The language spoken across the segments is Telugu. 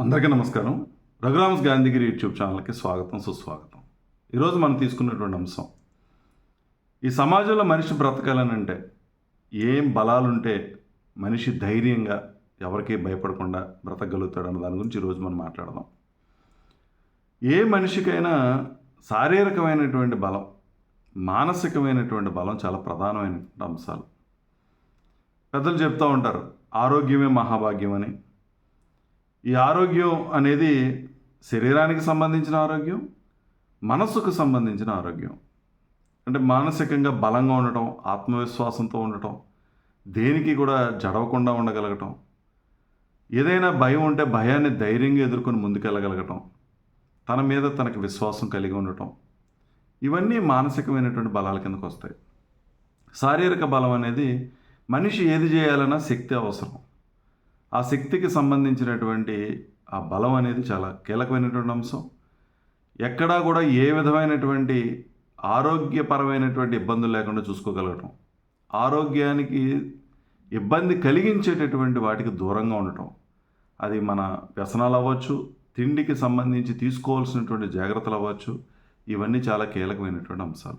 అందరికీ నమస్కారం. రఘురామ్స్ గాంధీగిరి యూట్యూబ్ ఛానల్కి స్వాగతం సుస్వాగతం. ఈరోజు మనం తీసుకున్నటువంటి అంశం ఈ సమాజంలో మనిషి బ్రతకాలనంటే ఏం బలాలుంటే మనిషి ధైర్యంగా ఎవరికి భయపడకుండా బ్రతకగలుగుతాడు అన్న దాని గురించి ఈరోజు మనం మాట్లాడదాం. ఏ మనిషికైనా శారీరకమైనటువంటి బలం మానసికమైనటువంటి బలం చాలా ప్రధానమైనటువంటి అంశాలు. పెద్దలు చెప్తూ ఉంటారు ఆరోగ్యమే మహాభాగ్యం అని. ఈ ఆరోగ్యం అనేది శరీరానికి సంబంధించిన ఆరోగ్యం మనస్సుకు సంబంధించిన ఆరోగ్యం. అంటే మానసికంగా బలంగా ఉండటం ఆత్మవిశ్వాసంతో ఉండటం దేనికి కూడా జడవకుండా ఉండగలగటం ఏదైనా భయం ఉంటే భయాన్ని ధైర్యంగా ఎదుర్కొని ముందుకెళ్ళగలగటం తన మీద తనకు విశ్వాసం కలిగి ఉండటం ఇవన్నీ మానసికమైనటువంటి బలాల కిందకు వస్తాయి శారీరక బలం అనేది మనిషి ఏది చేయాలన్నా శక్తి అవసరం. ఆ శక్తికి సంబంధించినటువంటి ఆ బలం అనేది చాలా కీలకమైనటువంటి అంశం. ఎక్కడా కూడా ఏ విధమైనటువంటి ఆరోగ్యపరమైనటువంటి ఇబ్బందులు లేకుండా చూసుకోగలగటం. ఆరోగ్యానికి ఇబ్బంది కలిగించేటటువంటి వాటికి దూరంగా ఉండటం. అది మన వ్యసనాలు అవ్వచ్చు తిండికి సంబంధించి తీసుకోవాల్సినటువంటి జాగ్రత్తలు అవ్వచ్చు ఇవన్నీ చాలా కీలకమైనటువంటి అంశాలు.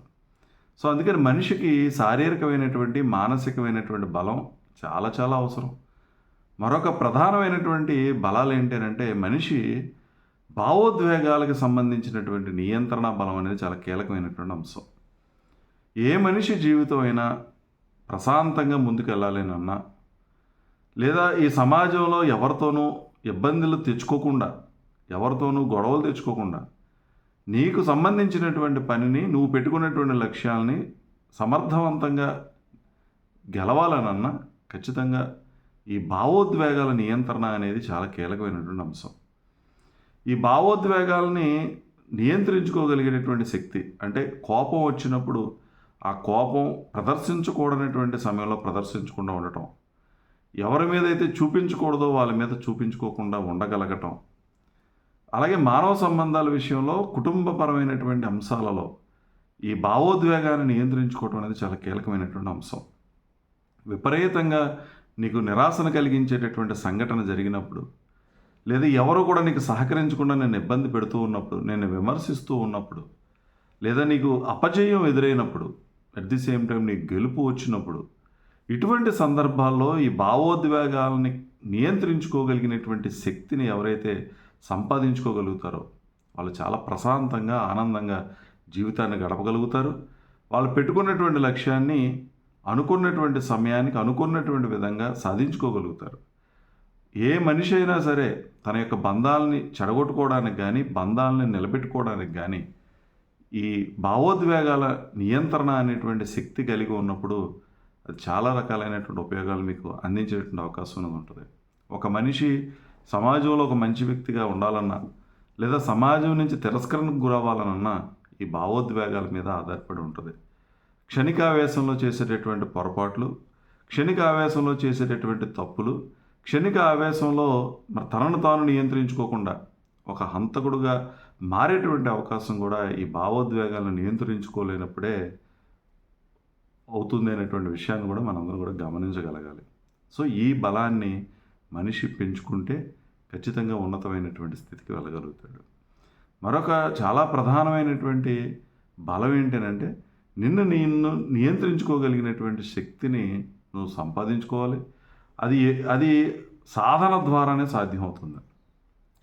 సో అందుకని మనిషికి శారీరకమైనటువంటి మానసికమైనటువంటి బలం చాలా చాలా అవసరం. మరొక ప్రధానమైనటువంటి బలాలు ఏంటంటే మనిషి భావోద్వేగాలకు సంబంధించినటువంటి నియంత్రణ బలం అనేది చాలా కీలకమైనటువంటి అంశం. ఏ మనిషి జీవితం అయినా ప్రశాంతంగా ముందుకు వెళ్ళాలేనన్నా లేదా ఈ సమాజంలో ఎవరితోనూ ఇబ్బందులు తెచ్చుకోకుండా ఎవరితోనూ గొడవలు తెచ్చుకోకుండా నీకు సంబంధించినటువంటి పనిని నువ్వు పెట్టుకున్నటువంటి లక్ష్యాలని సమర్థవంతంగా గెలవాలనన్నా ఖచ్చితంగా ఈ భావోద్వేగాల నియంత్రణ అనేది చాలా కీలకమైనటువంటి అంశం. ఈ భావోద్వేగాలని నియంత్రించుకోగలిగేటటువంటి శక్తి అంటే కోపం వచ్చినప్పుడు ఆ కోపం ప్రదర్శించకూడనటువంటి సమయంలో ప్రదర్శించకుండా ఉండటం ఎవరి మీద అయితే చూపించకూడదో వాళ్ళ మీద చూపించుకోకుండా ఉండగలగటం అలాగే మానవ సంబంధాల విషయంలో కుటుంబపరమైనటువంటి అంశాలలో ఈ భావోద్వేగాన్ని నియంత్రించుకోవటం అనేది చాలా కీలకమైనటువంటి అంశం. విపరీతంగా నీకు నిరాశను కలిగించేటటువంటి సంఘటన జరిగినప్పుడు లేదా ఎవరు కూడా నీకు సహకరించకుండా నేను ఇబ్బంది పెడుతూ ఉన్నప్పుడు నేను విమర్శిస్తూ ఉన్నప్పుడు లేదా నీకు అపజయం ఎదురైనప్పుడు అట్ ది సేమ్ టైం నీకు గెలుపు వచ్చినప్పుడు ఇటువంటి సందర్భాల్లో ఈ భావోద్వేగాలని నియంత్రించుకోగలిగినటువంటి శక్తిని ఎవరైతే సంపాదించుకోగలుగుతారో వాళ్ళు చాలా ప్రశాంతంగా ఆనందంగా జీవితాన్ని గడపగలుగుతారు. వాళ్ళు పెట్టుకున్నటువంటి లక్ష్యాన్ని అనుకున్నటువంటి సమయానికి అనుకున్నటువంటి విధంగా సాధించుకోగలుగుతారు. ఏ మనిషి అయినా సరే తన యొక్క బంధాలని చెడగొట్టుకోవడానికి కానీ బంధాలని నిలబెట్టుకోవడానికి కానీ ఈ భావోద్వేగాల నియంత్రణ అనేటువంటి శక్తి కలిగి ఉన్నప్పుడు అది చాలా రకాలైనటువంటి ఉపయోగాలు మీకు అందించేటువంటి అవకాశం అనేది ఉంటుంది. ఒక మనిషి సమాజంలో ఒక మంచి వ్యక్తిగా ఉండాలన్నా లేదా సమాజం నుంచి తిరస్కరణకు గురవ్వాలన్నా ఈ భావోద్వేగాల మీద ఆధారపడి ఉంటుంది. క్షణికావేశంలో చేసేటటువంటి పొరపాట్లు క్షణిక ఆవేశంలో చేసేటటువంటి తప్పులు క్షణిక ఆవేశంలో మరి తనను తాను నియంత్రించుకోకుండా ఒక హంతకుడుగా మారేటువంటి అవకాశం కూడా ఈ భావోద్వేగాలను నియంత్రించుకోలేనప్పుడే అవుతుంది అనేటువంటి విషయాన్ని కూడా మనందరం కూడా గమనించగలగాలి. సో ఈ బలాన్ని మనిషి పెంచుకుంటే ఖచ్చితంగా ఉన్నతమైనటువంటి స్థితికి వెళ్ళగలుగుతాడు. మరొక చాలా ప్రధానమైనటువంటి బలం ఏంటంటే నిన్ను నిన్ను నియంత్రించుకోగలిగినటువంటి శక్తిని నువ్వు సంపాదించుకోవాలి. అది అది సాధన ద్వారానే సాధ్యమవుతుంది.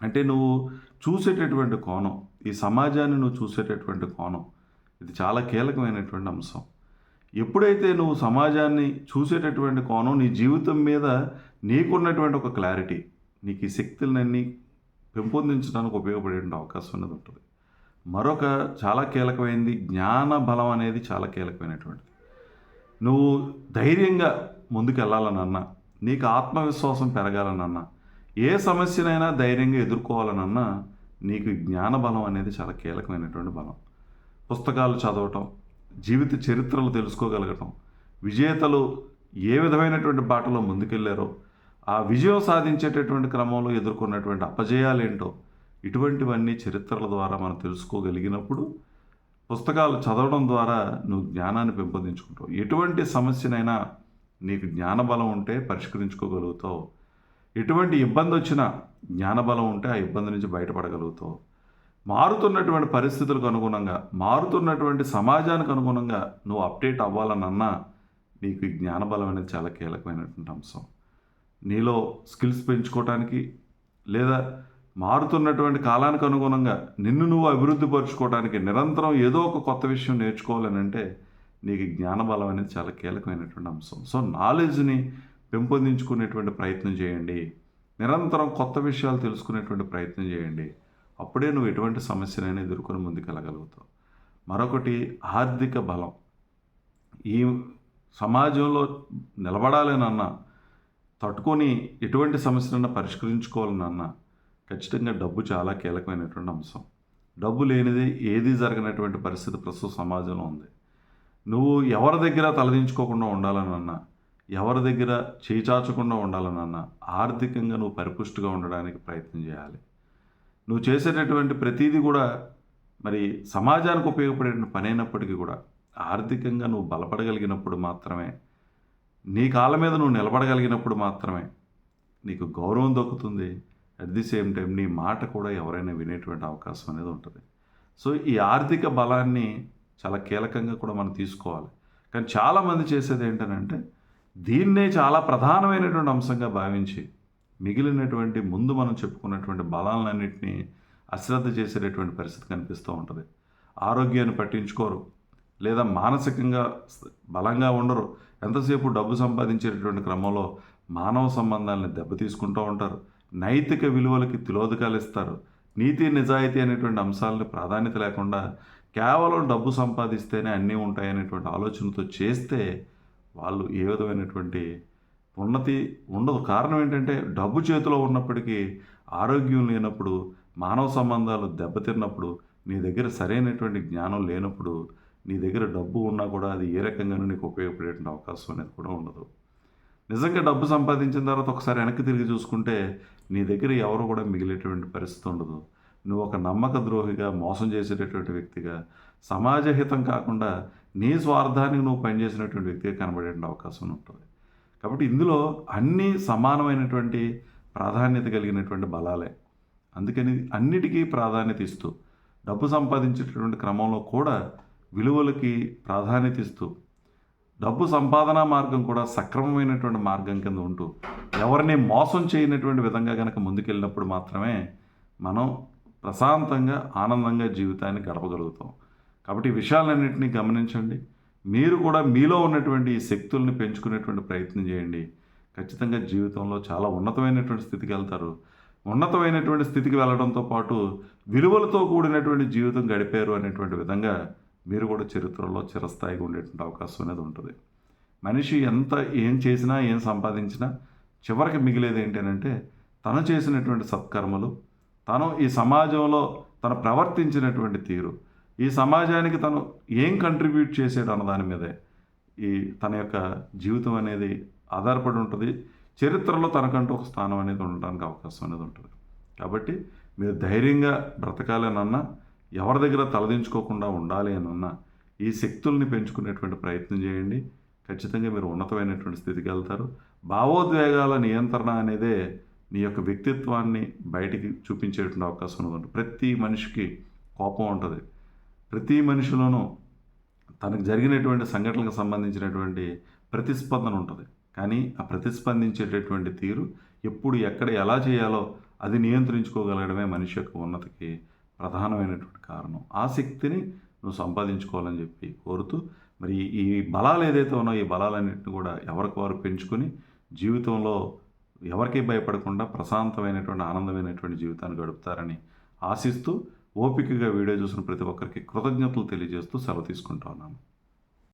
అంటే నువ్వు చూసేటటువంటి కోణం ఈ సమాజాన్ని నువ్వు చూసేటటువంటి కోణం ఇది చాలా కీలకమైనటువంటి అంశం. ఎప్పుడైతే నువ్వు సమాజాన్ని చూసేటటువంటి కోణం నీ జీవితం మీద నీకున్నటువంటి ఒక క్లారిటీ నీకు ఈ శక్తులన్నీ పెంపొందించడానికి ఉపయోగపడే అవకాశం అనేది ఉంటుంది. మరొక చాలా కీలకమైనది జ్ఞాన బలం అనేది చాలా కీలకమైనటువంటిది. నువ్వు ధైర్యంగా ముందుకు వెళ్ళాలనన్నా నీకు ఆత్మవిశ్వాసం పెరగాలనన్నా ఏ సమస్యనైనా ధైర్యంగా ఎదుర్కోవాలనన్నా నీకు జ్ఞాన బలం అనేది చాలా కీలకమైనటువంటి బలం. పుస్తకాలు చదవటం జీవిత చరిత్రలు తెలుసుకోగలగటం విజేతలు ఏ విధమైనటువంటి బాటలో ముందుకెళ్ళారో ఆ విజయం సాధించేటటువంటి క్రమంలో ఎదుర్కొన్నటువంటి అపజయాలేంటో ఇటువంటివన్నీ చరిత్రల ద్వారా మనం తెలుసుకోగలిగినప్పుడు పుస్తకాలు చదవడం ద్వారా నువ్వు జ్ఞానాన్ని పెంపొందించుకుంటావు. ఎటువంటి సమస్యనైనా నీకు జ్ఞానబలం ఉంటే పరిష్కరించుకోగలుగుతావు. ఎటువంటి ఇబ్బంది వచ్చినా జ్ఞానబలం ఉంటే ఆ ఇబ్బంది నుంచి బయటపడగలుగుతావు. మారుతున్నటువంటి పరిస్థితులకు అనుగుణంగా మారుతున్నటువంటి సమాజానికి అనుగుణంగా నువ్వు అప్డేట్ అవ్వాలనన్నా నీకు ఈ జ్ఞానబలం అనేది చాలా కీలకమైనటువంటి అంశం. నీలో స్కిల్స్ పెంచుకోవటానికి లేదా మారుతున్నటువంటి కాలానికి అనుగుణంగా నిన్ను నువ్వు అభివృద్ధి పరుచుకోవడానికి నిరంతరం ఏదో ఒక కొత్త విషయం నేర్చుకోవాలని అంటే నీకు జ్ఞానబలం అనేది చాలా కీలకమైనటువంటి అంశం. సో నాలెడ్జ్ని పెంపొందించుకునేటువంటి ప్రయత్నం చేయండి. నిరంతరం కొత్త విషయాలు తెలుసుకునేటువంటి ప్రయత్నం చేయండి. అప్పుడే నువ్వు ఎటువంటి సమస్యనైనా ఎదుర్కొని ముందుకెళ్ళగలుగుతావు. మరొకటి ఆర్థిక బలం. ఈ సమాజంలో నిలబడాలనన్నా తట్టుకొని ఎటువంటి సమస్యలన్నా పరిష్కరించుకోవాలన్నా ఖచ్చితంగా డబ్బు చాలా కీలకమైనటువంటి అంశం. డబ్బు లేనిదే ఏది జరగనటువంటి పరిస్థితి ప్రస్తుత సమాజంలో ఉంది. నువ్వు ఎవరి దగ్గర తలదించుకోకుండా ఉండాలనన్నా ఎవరి దగ్గర చేచాచకుండా ఉండాలనన్నా ఆర్థికంగా నువ్వు పరిపుష్టిగా ఉండడానికి ప్రయత్నం చేయాలి. నువ్వు చేసేటటువంటి ప్రతిదీ కూడా మరి సమాజానికి ఉపయోగపడే పని అయినప్పటికీ కూడా ఆర్థికంగా నువ్వు బలపడగలిగినప్పుడు మాత్రమే నీ కాళ్ళ మీద నువ్వు నిలబడగలిగినప్పుడు మాత్రమే నీకు గౌరవం దొక్కుతుంది. అట్ ది సేమ్ టైం నీ మాట కూడా ఎవరైనా వినేటువంటి అవకాశం అనేది ఉంటుంది. సో ఈ ఆర్థిక బలాన్ని చాలా కీలకంగా కూడా మనం తీసుకోవాలి. కానీ చాలామంది చేసేది ఏంటనంటే దీన్నే చాలా ప్రధానమైనటువంటి అంశంగా భావించి మిగిలినటువంటి ముందు మనం చెప్పుకున్నటువంటి బలాలన్నింటినీ అశ్రద్ధ చేసేటటువంటి పరిస్థితి కనిపిస్తూ ఉంటుంది. ఆరోగ్యాన్ని పట్టించుకోరు. లేదా మానసికంగా బలంగా ఉండరు. ఎంతసేపు డబ్బు సంపాదించేటటువంటి క్రమంలో మానవ సంబంధాలని దెబ్బతీసుకుంటూ ఉంటారు. నైతిక విలువలకి తిలోదకాలు ఇస్తారు. నీతి నిజాయితీ అనేటువంటి అంశాలను ప్రాధాన్యత లేకుండా కేవలం డబ్బు సంపాదిస్తేనే అన్నీ ఉంటాయనేటువంటి ఆలోచనతో చేస్తే వాళ్ళు ఏ విధమైనటువంటి ఉన్నతి ఉండదు. కారణం ఏంటంటే డబ్బు చేతిలో ఉన్నప్పటికీ ఆరోగ్యం లేనప్పుడు మానవ సంబంధాలు దెబ్బతిన్నప్పుడు నీ దగ్గర సరైనటువంటి జ్ఞానం లేనప్పుడు నీ దగ్గర డబ్బు ఉన్నా కూడా అది ఏ రకంగానూ నీకు ఉపయోగపడేటువంటి అవకాశం అనేది కూడా ఉండదు. నిజంగా డబ్బు సంపాదించిన తర్వాత ఒకసారి వెనక్కి తిరిగి చూసుకుంటే నీ దగ్గర ఎవరు కూడా మిగిలేటువంటి పరిస్థితి ఉండదు. నువ్వు ఒక నమ్మక ద్రోహిగా మోసం చేసేటటువంటి వ్యక్తిగా సమాజహితం కాకుండా నీ స్వార్థానికి నువ్వు పనిచేసినటువంటి వ్యక్తిగా కనబడే అవకాశం ఉంటుంది. కాబట్టి ఇందులో అన్నీ సమానమైనటువంటి ప్రాధాన్యత కలిగినటువంటి బలాలే. అందుకని అన్నిటికీ ప్రాధాన్యత ఇస్తూ డబ్బు సంపాదించేటటువంటి క్రమంలో కూడా విలువలకి ప్రాధాన్యత ఇస్తూ డబ్బు సంపాదన మార్గం కూడా సక్రమమైనటువంటి మార్గం కింద ఉంటూ ఎవరిని మోసం చేయనటువంటి విధంగా కనుక ముందుకెళ్ళినప్పుడు మాత్రమే మనం ప్రశాంతంగా ఆనందంగా జీవితాన్ని గడపగలుగుతాం. కాబట్టి ఈ విషయాలన్నింటినీ గమనించండి. మీరు కూడా మీలో ఉన్నటువంటి ఈ శక్తుల్ని పెంచుకునేటువంటి ప్రయత్నం చేయండి. ఖచ్చితంగా జీవితంలో చాలా ఉన్నతమైనటువంటి స్థితికి వెళ్తారు. ఉన్నతమైనటువంటి స్థితికి వెళ్ళడంతో పాటు విలువలతో కూడినటువంటి జీవితం గడిపారు అనేటువంటి విధంగా మీరు కూడా చరిత్రలో చిరస్థాయిగా ఉండేటువంటి అవకాశం అనేది ఉంటుంది. మనిషి ఎంత ఏం చేసినా ఏం సంపాదించినా చివరికి మిగిలేది ఏంటంటే తను చేసినటువంటి సత్కర్మలు తను ఈ సమాజంలో తను ప్రవర్తించినటువంటి తీరు ఈ సమాజానికి తను ఏం కంట్రిబ్యూట్ చేసాడు అన్న దాని మీదే ఈ తన యొక్క జీవితం అనేది ఆధారపడి ఉంటుంది. చరిత్రలో తనకంటూ ఒక స్థానం అనేది ఉండడానికి అవకాశం అనేది ఉంటుంది. కాబట్టి మీరు ధైర్యంగా బ్రతకాలనన్నా ఎవరి దగ్గర తలదించుకోకుండా ఉండాలి అని ఉన్న ఈ శక్తుల్ని పెంచుకునేటువంటి ప్రయత్నం చేయండి. ఖచ్చితంగా మీరు ఉన్నతమైనటువంటి స్థితికి వెళ్తారు. భావోద్వేగాల నియంత్రణ అనేదే నీ యొక్క వ్యక్తిత్వాన్ని బయటికి చూపించేటువంటి అవకాశం ఉంటుంది ప్రతి మనిషికి కోపం ఉంటుంది. ప్రతి మనిషిలోనూ తనకు జరిగినటువంటి సంఘటనలకు సంబంధించినటువంటి ప్రతిస్పందన ఉంటుంది. కానీ ఆ ప్రతిస్పందించేటటువంటి తీరు ఎప్పుడు ఎక్కడ ఎలా చేయాలో అది నియంత్రించుకోగలగడమే మనిషి యొక్క ఉన్నతికి ప్రధానమైనటువంటి కారణం. ఆసక్తిని నువ్వు సంపాదించుకోవాలని చెప్పి కోరుతూ మరి ఈ బలాలు ఏదైతే ఉన్నాయో ఈ బలాలన్నింటినీ కూడా ఎవరికి వారు పెంచుకొని జీవితంలో ఎవరికీ భయపడకుండా ప్రశాంతమైనటువంటి ఆనందమైనటువంటి జీవితాన్ని గడుపుతారని ఆశిస్తూ ఓపికగా వీడియో చూసిన ప్రతి ఒక్కరికి కృతజ్ఞతలు తెలియజేస్తూ సెలవు తీసుకుంటా ఉన్నాను.